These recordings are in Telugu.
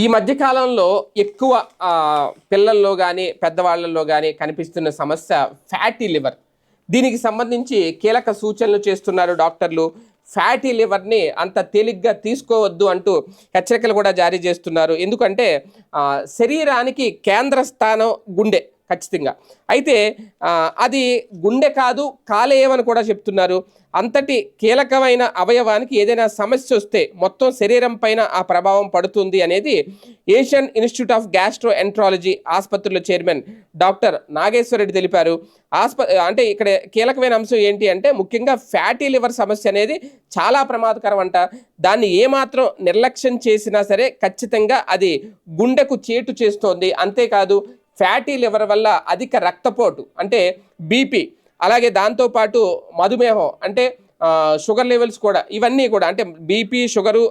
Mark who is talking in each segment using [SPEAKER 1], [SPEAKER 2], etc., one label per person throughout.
[SPEAKER 1] ఈ మధ్యకాలంలో ఎక్కువ పిల్లల్లో కానీ పెద్దవాళ్ళల్లో కానీ కనిపిస్తున్న సమస్య ఫ్యాటీ లివర్. దీనికి సంబంధించి కీలక సూచనలు చేస్తున్నారు డాక్టర్లు. ఫ్యాటీ లివర్ని అంత తేలిగ్గా తీసుకోవద్దు అంటూ హెచ్చరికలు కూడా జారీ చేస్తున్నారు. ఎందుకంటే శరీరానికి కేంద్ర స్థానం గుండె. ఖచ్చితంగా. అయితే అది గుండె కాదు కాలేయమని కూడా చెప్తున్నారు. అంతటి కీలకమైన అవయవానికి ఏదైనా సమస్య వస్తే మొత్తం శరీరం పైన ఆ ప్రభావం పడుతుంది అనేది Asian institute of gastroenterology ఆసుపత్రుల చైర్మన్ డాక్టర్ నాగేశ్వరరెడ్డి తెలిపారు. ఆస్ప అంటే ఇక్కడ కీలకమైన అంశం ఏంటి అంటే ముఖ్యంగా ఫ్యాటీ లివర్ సమస్య అనేది చాలా ప్రమాదకరం అంట. దాన్ని ఏమాత్రం నిర్లక్ష్యం చేసినా సరే ఖచ్చితంగా అది గుండెకు చేటు చేస్తోంది. అంతేకాదు ఫ్యాటీ లివర్ వల్ల అధిక రక్తపోటు అంటే బీపీ అలాగే దాంతోపాటు మధుమేహం అంటే షుగర్ లెవెల్స్ కూడా ఇవన్నీ కూడా అంటే బీపీ షుగరు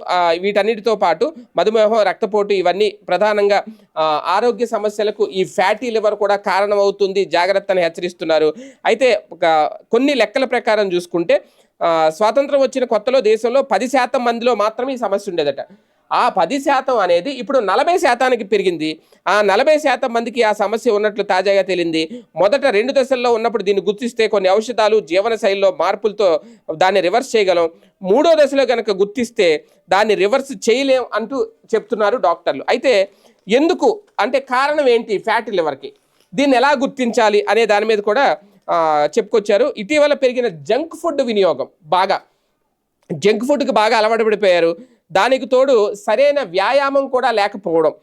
[SPEAKER 1] వీటన్నిటితో పాటు మధుమేహం రక్తపోటు ఇవన్నీ ప్రధానంగా ఆరోగ్య సమస్యలకు ఈ ఫ్యాటీ లివర్ కూడా కారణమవుతుంది. జాగ్రత్తని హెచ్చరిస్తున్నారు. అయితే కొన్ని లెక్కల ప్రకారం చూసుకుంటే స్వాతంత్రం వచ్చిన కొత్తలో దేశంలో పది శాతం మందిలో మాత్రమే ఈ సమస్య ఉండేదట. ఆ పది శాతం అనేది ఇప్పుడు నలభై శాతానికి పెరిగింది. ఆ నలభై శాతం మందికి ఆ సమస్య ఉన్నట్లు తాజాగా తేలింది. మొదట రెండు దశల్లో ఉన్నప్పుడు దీన్ని గుర్తిస్తే కొన్ని ఔషధాలు జీవన శైలిలో మార్పులతో దాన్ని రివర్స్ చేయగలం. మూడో దశలో కనుక గుర్తిస్తే దాన్ని రివర్స్ చేయలేం అంటూ చెప్తున్నారు డాక్టర్లు. అయితే ఎందుకు? అంటే కారణం ఏంటి? ఫ్యాటీ లివర్కి. దీన్ని ఎలా గుర్తించాలి అనే దాని మీద కూడా చెప్పుకొచ్చారు. ఇటీవల పెరిగిన జంక్ ఫుడ్ వినియోగం బాగా. జంక్ ఫుడ్కి బాగా అలవాటు పడిపోయారు. దానికి తోడు సరైన వ్యాయామం కూడా లేకపోవడం.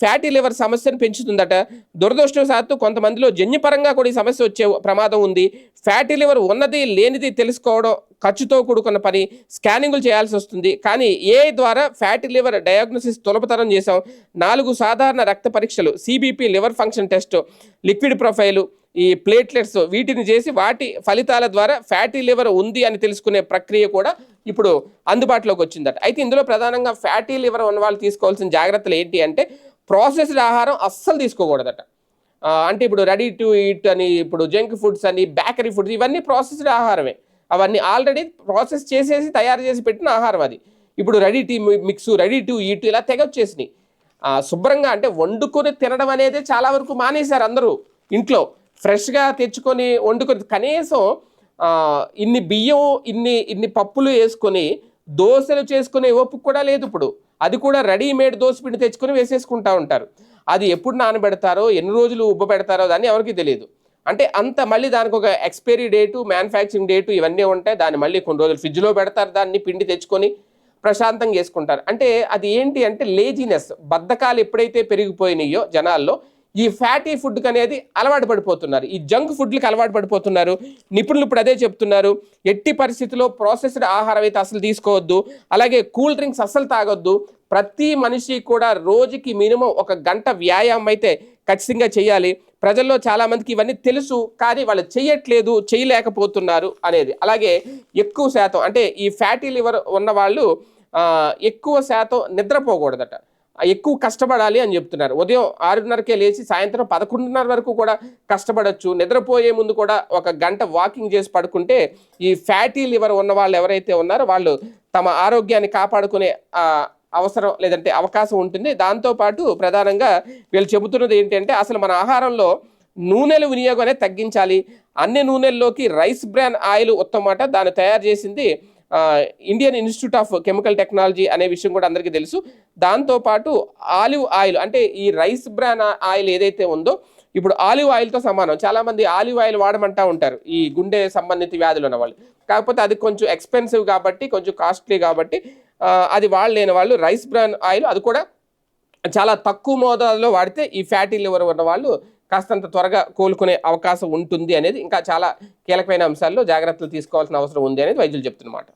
[SPEAKER 1] ఫ్యాటీ లివర్ సమస్యను పెంచుతుందట. దురదృష్టవశాత్తు కొంతమందిలో జన్యుపరంగా కూడా ఈ సమస్య వచ్చే ప్రమాదం ఉంది. ఫ్యాటీ లివర్ ఉన్నది లేనిది తెలుసుకోవడం ఖర్చుతో కూడుకున్న పని స్కానింగులు చేయాల్సి వస్తుంది. కానీ ఏ ద్వారా ఫ్యాటీ లివర్ డయాగ్నోసిస్ తులపతరం చేసాం నాలుగు సాధారణ రక్త పరీక్షలు CBP liver function test liquid profile ఈ ప్లేట్లెట్స్ వీటిని చేసి వాటి ఫలితాల ద్వారా ఫ్యాటీ లివర్ ఉంది అని తెలుసుకునే ప్రక్రియ కూడా ఇప్పుడు అందుబాటులోకి వచ్చిందట. అయితే ఇందులో ప్రధానంగా ఫ్యాటీ లివర్ ఉన్న వాళ్ళు తీసుకోవాల్సిన జాగ్రత్తలు ఏంటి అంటే ప్రాసెస్డ్ ఆహారం అస్సలు తీసుకోకూడదట. అంటే ఇప్పుడు రెడీ టు ఈట్ అని ఇప్పుడు జంక్ ఫుడ్స్ అని బేకరీ ఫుడ్స్ ఇవన్నీ ప్రాసెస్డ్ ఆహారమే. అవన్నీ ఆల్రెడీ ప్రాసెస్ చేసేసి తయారు చేసి పెట్టిన ఆహారం అది. ఇప్పుడు ready tea mix ready to eat ఇలా తెగొచ్చేసినాయి శుభ్రంగా అంటే వండుకొని తినడం అనేది చాలా వరకు మానేశారు అందరూ. ఇంట్లో ఫ్రెష్గా తెచ్చుకొని వండుకొని కనీసం ఇన్ని బియ్యం ఇన్ని ఇన్ని పప్పులు వేసుకొని దోశలు చేసుకునే ఓపిక కూడా లేదు ఇప్పుడు. అది కూడా రెడీమేడ్ దోశ పిండి తెచ్చుకొని వేసేసుకుంటా ఉంటారు. అది ఎప్పుడు నానబెడతారో ఎన్ని రోజులు ఉబ్బ పెడతారో దాన్ని ఎవరికి తెలియదు. అంటే అంత మళ్ళీ దానికి ఒక ఎక్స్పైరీ డేటు మ్యానుఫ్యాక్చరింగ్ డేటు ఇవన్నీ ఉంటాయి దాన్ని మళ్ళీ కొన్ని రోజులు ఫ్రిడ్జ్లో పెడతారు దాన్ని పిండి తెచ్చుకొని ప్రశాంతంగా చేసుకుంటారు అంటే అది ఏంటి అంటే లేజినెస్ బద్ధకాలు ఎప్పుడైతే పెరిగిపోయినాయో జనాల్లో ఈ ఫ్యాటీ ఫుడ్కి అనేది అలవాటు పడిపోతున్నారు. ఈ జంక్ ఫుడ్లకి అలవాటు పడిపోతున్నారు. నిపుణులు ఇప్పుడు అదే చెప్తున్నారు. ఎట్టి పరిస్థితిలో ప్రాసెస్డ్ ఆహారం అయితే అసలు తీసుకోవద్దు. అలాగే కూల్ డ్రింక్స్ అసలు తాగొద్దు. ప్రతి మనిషి కూడా రోజుకి మినిమం ఒక గంట వ్యాయామం అయితే ఖచ్చితంగా చేయాలి. ప్రజల్లో చాలామందికి ఇవన్నీ తెలుసు కానీ వాళ్ళు చేయట్లేదు చేయలేకపోతున్నారు అనేది. అలాగే ఎక్కువ శాతం అంటే ఈ ఫ్యాటీ లివర్ ఉన్న వాళ్ళు ఎక్కువ శాతం నిద్రపోకూడదట. ఎక్కువ కష్టపడాలి అని చెప్తున్నారు. ఉదయం ఆరున్నరకే లేచి సాయంత్రం పదకొండున్నర వరకు కూడా కష్టపడచ్చు. నిద్రపోయే ముందు కూడా ఒక గంట వాకింగ్ చేసి పడుకుంటే ఈ ఫ్యాటీ లివర్ ఉన్న వాళ్ళు ఎవరైతే ఉన్నారో వాళ్ళు తమ ఆరోగ్యాన్ని కాపాడుకునే అవసరం లేదంటే అవకాశం ఉంటుంది. దాంతోపాటు ప్రధానంగా వీళ్ళు చెబుతున్నది ఏంటంటే అసలు మన ఆహారంలో నూనెల వినియోగం అనేది తగ్గించాలి. అన్ని నూనెల్లోకి రైస్ బ్రాన్ ఆయిల్ ఉత్తమమాట. దాన్ని తయారు చేసింది Indian institute of chemical technology అనే విషయం కూడా అందరికీ తెలుసు. దాంతోపాటు ఆలివ్ ఆయిల్ అంటే ఈ రైస్ బ్రాన్ ఆయిల్ ఏదైతే ఉందో ఇప్పుడు ఆలివ్ ఆయిల్తో సమానం. చాలామంది ఆలివ్ ఆయిల్ వాడమంటా ఉంటారు ఈ గుండె సంబంధిత వ్యాధులు ఉన్న వాళ్ళు. కాకపోతే అది కొంచెం ఎక్స్పెన్సివ్ కాబట్టి కొంచెం కాస్ట్లీ కాబట్టి అది వాడలేని వాళ్ళు రైస్ బ్రాన్ ఆయిల్ అది కూడా చాలా తక్కువ మోతాదులో వాడితే ఈ ఫ్యాటీ లివర్ ఉన్న వాళ్ళు కాస్తంత త్వరగా కోలుకునే అవకాశం ఉంటుంది అనేది ఇంకా చాలా కీలకమైన అంశాల్లో జాగ్రత్తలు తీసుకోవాల్సిన అవసరం ఉంది అనేది వైద్యులు చెప్తున్నమాట.